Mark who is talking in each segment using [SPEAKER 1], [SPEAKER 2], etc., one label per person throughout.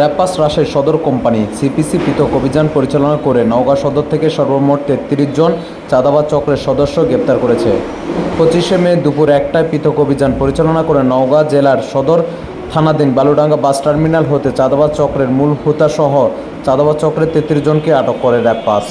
[SPEAKER 1] র্যাপাস রাশের সদর company CPC পৃথক অভিযান পরিচালনা করে নওগাঁ সদর থেকে সর্বমোট তেত্রিশ জন চাঁদাবাদ চক্রের সদস্য গ্রেপ্তার করেছে। পঁচিশে মে দুপুর একটায় পৃথক অভিযান পরিচালনা করে নওগাঁ জেলার সদর থানাধীন বালুডাঙ্গা বাস টার্মিনাল হতে চাঁদাবাদ চক্রের মূল হুতাসহ চাঁদাবাদ চক্রের তেত্রিশ জনকে আটক করে র্যাপাস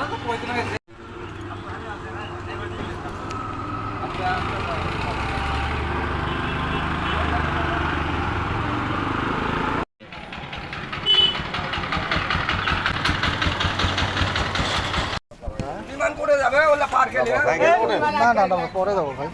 [SPEAKER 2] বিমান করে যাবে ওলা পার খেলে
[SPEAKER 3] না না না পরে যাব ভাই।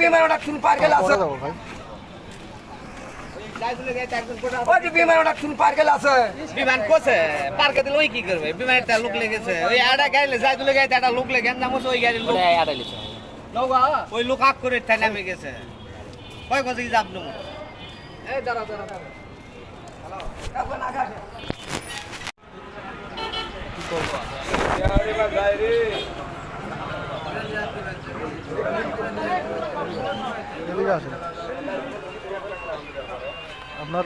[SPEAKER 2] বিমান ওটা পার গেলে
[SPEAKER 3] পরে যাব ভাই।
[SPEAKER 2] ওই যে বিমান ওটা শুন পার গেলে আছে।
[SPEAKER 4] বিমান কোসে পার্কে দিলে ওই কি করবে? বিমানের একটা লোক লেগেছে। ওই আড়া গাড়ি যাই তুলে গাড়িতে একটা লোক লেগে নাম ওই গাড়ির লোক। ওই লোক আগ করে ঠাই নামে গেছে। কয় কি যাব নমু
[SPEAKER 3] এদিকে আসেন আপনার